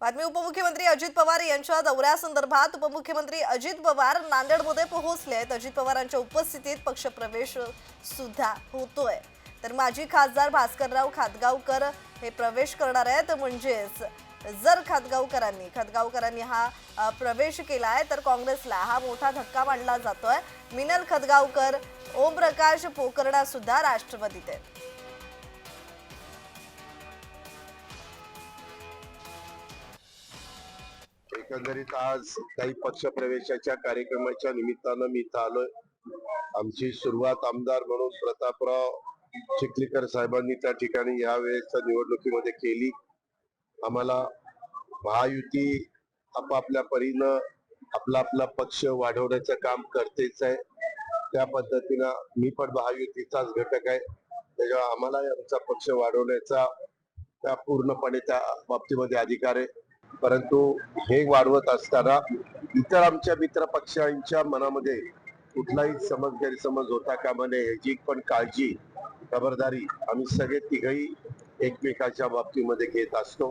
बातमी उपमुख्यमंत्री अजित पवार यांच्या दौऱ्यासंदर्भात उपमुख्यमंत्री अजित पवार नांदेडमध्ये पोहोचले आहेत. अजित पवारांच्या उपस्थितीत पक्षप्रवेश सुद्धा होतोय. तर माजी खासदार भास्करराव खातगावकर हे प्रवेश करणार आहेत. म्हणजेच जर खातगावकरांनी खतगावकरांनी हा प्रवेश केला आहे तर काँग्रेसला हा मोठा धक्का मांडला जातोय. मिनल खतगावकर ओमप्रकाश पोकर्णा सुद्धा राष्ट्रवादीत आहेत. एकंदरीत आज काही पक्षप्रवेशाच्या कार्यक्रमाच्या निमित्तानं मी इथं आलोय. आमची सुरुवात आमदार म्हणून प्रतापराव चिखलीकर साहेबांनी त्या ठिकाणी या वेळेच्या निवडणुकीमध्ये केली. आम्हाला महायुती आपापल्या परीनं आपला आपला पक्ष वाढवण्याचं काम करतेच आहे. त्या पद्धतीनं मी पण महायुतीचाच घटक आहे. त्याच्यामुळे आम्हाला आमचा पक्ष वाढवण्याचा त्या पूर्णपणे त्या बाबतीमध्ये अधिकार आहे. परंतु हे वाढवत असताना इतर आमच्या मित्र पक्षांच्या मनामध्ये कुठलाही समज गैरसमज होता कामा नये याची पण काळजी खबरदारी आम्ही सगळे तिघही एकमेकाच्या बाबतीमध्ये घेत असतो.